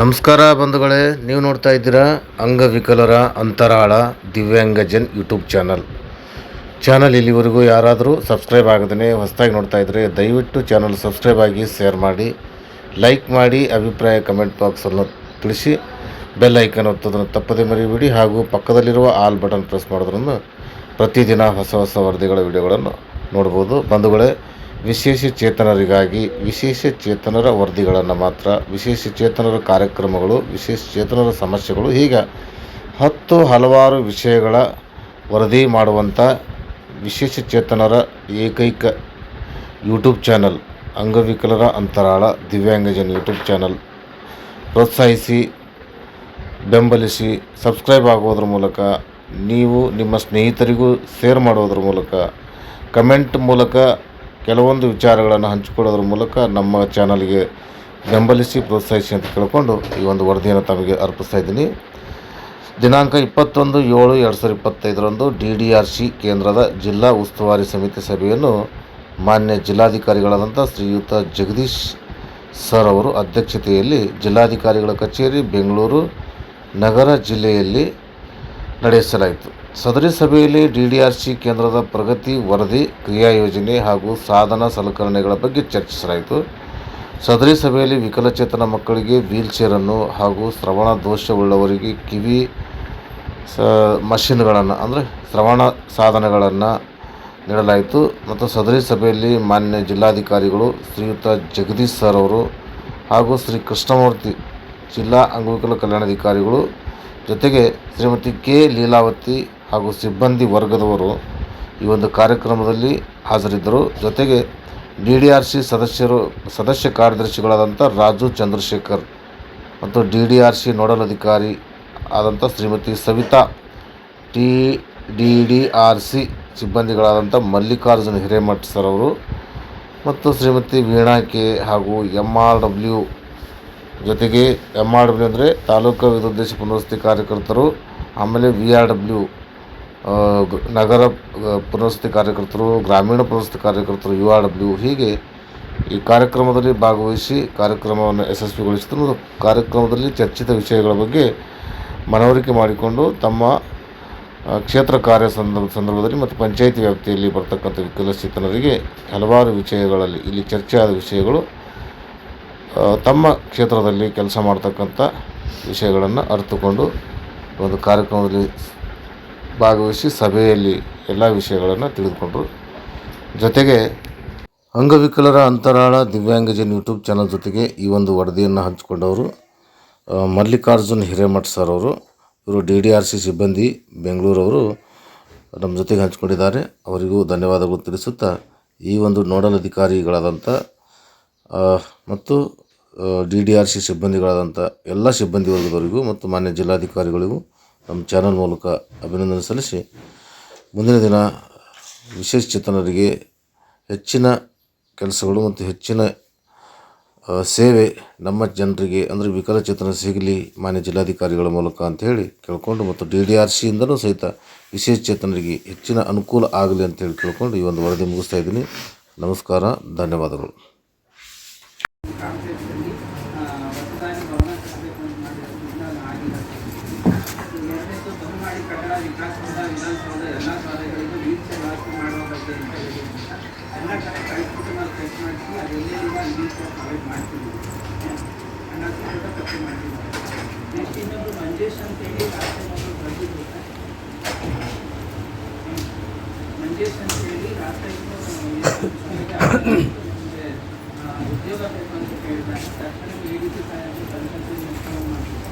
ನಮಸ್ಕಾರ ಬಂಧುಗಳೇ, ನೀವು ನೋಡ್ತಾ ಇದ್ದೀರಾ ಅಂಗವಿಕಲರ ಅಂತರಾಳ ದಿವ್ಯಾಂಗಜನ್ ಯೂಟ್ಯೂಬ್ ಚಾನಲ್. ಚಾನಲ್ ಇಲ್ಲಿವರೆಗೂ ಯಾರಾದರೂ ಸಬ್ಸ್ಕ್ರೈಬ್ ಆಗದೇ ಹೊಸದಾಗಿ ನೋಡ್ತಾ ಇದ್ದರೆ ದಯವಿಟ್ಟು ಚಾನಲ್ ಸಬ್ಸ್ಕ್ರೈಬ್ ಆಗಿ ಶೇರ್ ಮಾಡಿ, ಲೈಕ್ ಮಾಡಿ, ಅಭಿಪ್ರಾಯ ಕಮೆಂಟ್ ಬಾಕ್ಸನ್ನು ತಿಳಿಸಿ, ಬೆಲ್ ಐಕನ್ ಒತ್ತೋದನ್ನು ತಪ್ಪದೇ ಮರಿಬೇಡಿ ಹಾಗೂ ಪಕ್ಕದಲ್ಲಿರುವ ಆಲ್ ಬಟನ್ ಪ್ರೆಸ್ ಮಾಡೋದ್ರಿಂದ ಪ್ರತಿದಿನ ಹೊಸ ಹೊಸ ವರದಿಗಳ ವಿಡಿಯೋಗಳನ್ನು ನೋಡ್ಬೋದು. ಬಂಧುಗಳೇ ವಿಶೇಷ ಚೇತನರಿಗಾಗಿ ವಿಶೇಷ ಚೇತನರ ವರದಿಗಳನ್ನು ಮಾತ್ರ, ವಿಶೇಷ ಚೇತನರ ಕಾರ್ಯಕ್ರಮಗಳು, ವಿಶೇಷ ಚೇತನರ ಸಮಸ್ಯೆಗಳು, ಹೀಗೆ ಹತ್ತು ಹಲವಾರು ವಿಷಯಗಳ ವರದಿ ಮಾಡುವಂಥ ವಿಶೇಷ ಚೇತನರ ಏಕೈಕ ಯೂಟ್ಯೂಬ್ ಚಾನಲ್, ಅಂಗವಿಕಲರ ಅಂತರಾಳ ದಿವ್ಯಾಂಗಜನ್ ಯೂಟ್ಯೂಬ್ ಚಾನಲ್. ಪ್ರೋತ್ಸಾಹಿಸಿ, ಬೆಂಬಲಿಸಿ, ಸಬ್ಸ್ಕ್ರೈಬ್ ಆಗೋದ್ರ ಮೂಲಕ, ನೀವು ನಿಮ್ಮ ಸ್ನೇಹಿತರಿಗೂ ಶೇರ್ ಮಾಡೋದ್ರ ಮೂಲಕ, ಕಮೆಂಟ್ ಮೂಲಕ ಕೆಲವೊಂದು ವಿಚಾರಗಳನ್ನು ಹಂಚಿಕೊಳ್ಳೋದ್ರ ಮೂಲಕ ನಮ್ಮ ಚಾನಲ್ಗೆ ಬೆಂಬಲಿಸಿ, ಪ್ರೋತ್ಸಾಹಿಸಿ ಅಂತ ಕೇಳಿಕೊಂಡು ಈ ಒಂದು ವರದಿಯನ್ನು ತಮಗೆ ಅರ್ಪಿಸ್ತಾ ಇದ್ದೀನಿ. ದಿನಾಂಕ ಇಪ್ಪತ್ತೊಂದು ಏಳು ಎರಡು ಸಾವಿರದ ಇಪ್ಪತ್ತೈದರಂದು ಡಿ ಡಿ ಆರ್ ಸಿ ಕೇಂದ್ರದ ಜಿಲ್ಲಾ ಉಸ್ತುವಾರಿ ಸಮಿತಿ ಸಭೆಯನ್ನು ಮಾನ್ಯ ಜಿಲ್ಲಾಧಿಕಾರಿಗಳಾದಂಥ ಶ್ರೀಯುತ ಜಗದೀಶ್ ಸರ್ ಅವರು ಅಧ್ಯಕ್ಷತೆಯಲ್ಲಿ ಜಿಲ್ಲಾಧಿಕಾರಿಗಳ ಕಚೇರಿ ಬೆಂಗಳೂರು ನಗರ ಜಿಲ್ಲೆಯಲ್ಲಿ ನಡೆಸಲಾಯಿತು. ಸದರಿ ಸಭೆಯಲ್ಲಿ ಡಿಡಿಆರ್ಸಿ ಕೇಂದ್ರದ ಪ್ರಗತಿ ವರದಿ, ಕ್ರಿಯಾ ಯೋಜನೆ ಹಾಗೂ ಸಾಧನ ಸಲಕರಣೆಗಳ ಬಗ್ಗೆ ಚರ್ಚಿಸಲಾಯಿತು. ಸದರಿ ಸಭೆಯಲ್ಲಿ ವಿಕಲಚೇತನ ಮಕ್ಕಳಿಗೆ ವೀಲ್ಚೇರನ್ನು ಹಾಗೂ ಶ್ರವಣ ದೋಷವುಳ್ಳವರಿಗೆ ಕಿವಿ, ಸ, ಮಷಿನ್ಗಳನ್ನು, ಅಂದರೆ ಶ್ರವಣ ಸಾಧನಗಳನ್ನು ನೀಡಲಾಯಿತು. ಮತ್ತು ಸದರಿ ಸಭೆಯಲ್ಲಿ ಮಾನ್ಯ ಜಿಲ್ಲಾಧಿಕಾರಿಗಳು ಶ್ರೀಯುತ ಜಗದೀಶ್ ಸರ್ ಅವರು ಹಾಗೂ ಶ್ರೀ ಕೃಷ್ಣಮೂರ್ತಿ ಜಿಲ್ಲಾ ಅಂಗವಿಕಲ ಕಲ್ಯಾಣಾಧಿಕಾರಿಗಳು ಜೊತೆಗೆ ಶ್ರೀಮತಿ ಕೆ. ಲೀಲಾವತಿ ಹಾಗೂ ಸಿಬ್ಬಂದಿ ವರ್ಗದವರು ಈ ಒಂದು ಕಾರ್ಯಕ್ರಮದಲ್ಲಿ ಹಾಜರಿದ್ದರು. ಜೊತೆಗೆ ಡಿ ಡಿ ಆರ್ ಸಿ ಸದಸ್ಯರು, ಸದಸ್ಯ ಕಾರ್ಯದರ್ಶಿಗಳಾದಂಥ ರಾಜು ಚಂದ್ರಶೇಖರ್ ಮತ್ತು D D R C nodal ಅಧಿಕಾರಿ ಆದಂಥ Shrimati Savita, T D D R C ಸಿಬ್ಬಂದಿಗಳಾದಂಥ Mallikarjuna Hiremath sir ಅವರು ಮತ್ತು ಶ್ರೀಮತಿ ವೀಣಾ ಕೆ ಹಾಗೂ ಎಂ ಆರ್ ಡಬ್ಲ್ಯೂ ಜೊತೆಗೆ ಎಂ ಆರ್ ಡಬ್ಲ್ಯೂ ಅಂದರೆ ತಾಲೂಕು ವಿದ್ಯುದ್ದೇಶ ಪುನರ್ವಸತಿ ಕಾರ್ಯಕರ್ತರು, ಆಮೇಲೆ ವಿ ಆರ್ ಡಬ್ಲ್ಯೂ ನಗರ ಪುನರ್ವಸತಿ ಕಾರ್ಯಕರ್ತರು, ಗ್ರಾಮೀಣ ಪುನರ್ವಸತಿ ಕಾರ್ಯಕರ್ತರು ಯು ಆರ್ ಡಬ್ಲ್ಯೂ ಹೀಗೆ ಈ ಕಾರ್ಯಕ್ರಮದಲ್ಲಿ ಭಾಗವಹಿಸಿ ಕಾರ್ಯಕ್ರಮವನ್ನು ಯಶಸ್ವಿಗೊಳಿಸಿದ್ರು. ಕಾರ್ಯಕ್ರಮದಲ್ಲಿ ಚರ್ಚಿತ ವಿಷಯಗಳ ಬಗ್ಗೆ ಮನವರಿಕೆ ಮಾಡಿಕೊಂಡು ತಮ್ಮ ಕ್ಷೇತ್ರ ಕಾರ್ಯ ಸಂದರ್ಭ, ಸಂದರ್ಭದಲ್ಲಿ ಮತ್ತು ಪಂಚಾಯಿತಿ ವ್ಯಾಪ್ತಿಯಲ್ಲಿ ಬರ್ತಕ್ಕಂಥ ವಿಕಲಚೇತನರಿಗೆ ಹಲವಾರು ವಿಷಯಗಳಲ್ಲಿ, ಇಲ್ಲಿ ಚರ್ಚೆಯಾದ ವಿಷಯಗಳು ತಮ್ಮ ಕ್ಷೇತ್ರದಲ್ಲಿ ಕೆಲಸ ಮಾಡ್ತಕ್ಕಂಥ ವಿಷಯಗಳನ್ನು ಅರಿತುಕೊಂಡು ಒಂದು ಕಾರ್ಯಕ್ರಮದಲ್ಲಿ ಭಾಗವಹಿಸಿ ಸಭೆಯಲ್ಲಿ ಎಲ್ಲ ವಿಷಯಗಳನ್ನು ತಿಳಿದುಕೊಂಡರು. ಜೊತೆಗೆ ಅಂಗವಿಕಲರ ಅಂತರಾಳ ದಿವ್ಯಾಂಗಜನ್ ಯೂಟ್ಯೂಬ್ ಚಾನಲ್ ಜೊತೆಗೆ ಈ ಒಂದು ವರದಿಯನ್ನು ಹಂಚಿಕೊಂಡವರು ಮಲ್ಲಿಕಾರ್ಜುನ್ ಹಿರೇಮಠ್ ಸರ್ ಅವರು, ಇವರು ಡಿ ಡಿ ಆರ್ ಸಿ ಸಿಬ್ಬಂದಿ ಬೆಂಗಳೂರವರು ನಮ್ಮ ಜೊತೆಗೆ ಹಂಚಿಕೊಂಡಿದ್ದಾರೆ. ಅವರಿಗೂ ಧನ್ಯವಾದಗಳು ತಿಳಿಸುತ್ತಾ ಈ ಒಂದು ನೋಡಲ್ ಅಧಿಕಾರಿಗಳಾದಂಥ ಮತ್ತು ಡಿ ಡಿ ಆರ್ ಸಿ ಸಿಬ್ಬಂದಿಗಳಾದಂಥ ಎಲ್ಲ ಸಿಬ್ಬಂದಿ ವರ್ಗದವರಿಗೂ ಮತ್ತು ಮಾನ್ಯ ಜಿಲ್ಲಾಧಿಕಾರಿಗಳಿಗೂ ನಮ್ಮ ಚಾನಲ್ ಮೂಲಕ ಅಭಿನಂದನೆ ಸಲ್ಲಿಸಿ ಮುಂದಿನ ದಿನ ವಿಶೇಷ ಚೇತನರಿಗೆ ಹೆಚ್ಚಿನ ಕೆಲಸಗಳು ಮತ್ತು ಹೆಚ್ಚಿನ ಸೇವೆ ನಮ್ಮ ಜನರಿಗೆ ಅಂದರೆ ವಿಕಲಚೇತನ ಸಿಗಲಿ ಮಾನ್ಯ ಜಿಲ್ಲಾಧಿಕಾರಿಗಳ ಮೂಲಕ ಅಂತ ಹೇಳಿ ಕೇಳ್ಕೊಂಡು ಮತ್ತು ಡಿ ಡಿ ಆರ್ ಸಿಯಿಂದಲೂ ಸಹಿತ ವಿಶೇಷ ಚೇತನರಿಗೆ ಹೆಚ್ಚಿನ ಅನುಕೂಲ ಆಗಲಿ ಅಂತ ಹೇಳಿ ಕೇಳ್ಕೊಂಡು ಈ ಒಂದು ವರದಿ ಮುಗಿಸ್ತಾ ಇದ್ದೀನಿ. ನಮಸ್ಕಾರ, ಧನ್ಯವಾದಗಳು. ಎರಡನೇದು ಬೊಮ್ಮಡಿ ಕಟ್ಟಡ ವಿಕಾಸಸೌಧ ವಿಧಾನಸೌಧ ಎಲ್ಲ ಸೌಧಗಳಿಗೂ ವೀಲ್ ಚೇರ್ ವ್ಯವಸ್ಥೆ ಮಾಡುವ ಬಗ್ಗೆ ಅಂತ ಹೇಳಿದ್ರಿಂದ ಎಲ್ಲ ಕಡೆ ಕಳಿಸ್ಬಿಟ್ಟು ನಾವು ಚೆಕ್ ಮಾಡಿಸಿ ಅದು ಎಲ್ಲೆಲ್ಲಿದೆ ಅಲ್ಲಿ ವೀಲ್ ಚೇರ್ ಪ್ರೊವೈಡ್ ಮಾಡ್ತೀವಿ ಹಣಕ್ಕೆ ಕೂಡ ಪಟ್ಟಿ ಮಾಡ್ತೀವಿ ನೆಕ್ಸ್ಟ್ ಇನ್ನೊಂದು ಮಂಜೇಶ್ ಅಂತೇಳಿ ರಾತ್ರಿ ಮಕ್ಕಳು ಬರ್ತಿದ್ರು ಮಂಜೇಶ್ ಅಂತೇಳಿ ರಾತ್ರಿ ನಮಗೆ ಉದ್ಯೋಗ ಬೇಕು ಅಂತ ಕೇಳಿದಾಗ ತಕ್ಷಣ ಈ ರೀತಿ ಸಹಾಯ ಕನ್ಸಲ್ಟೆನ್ಸಿ ಅವ್ರನ್ನೊಂದು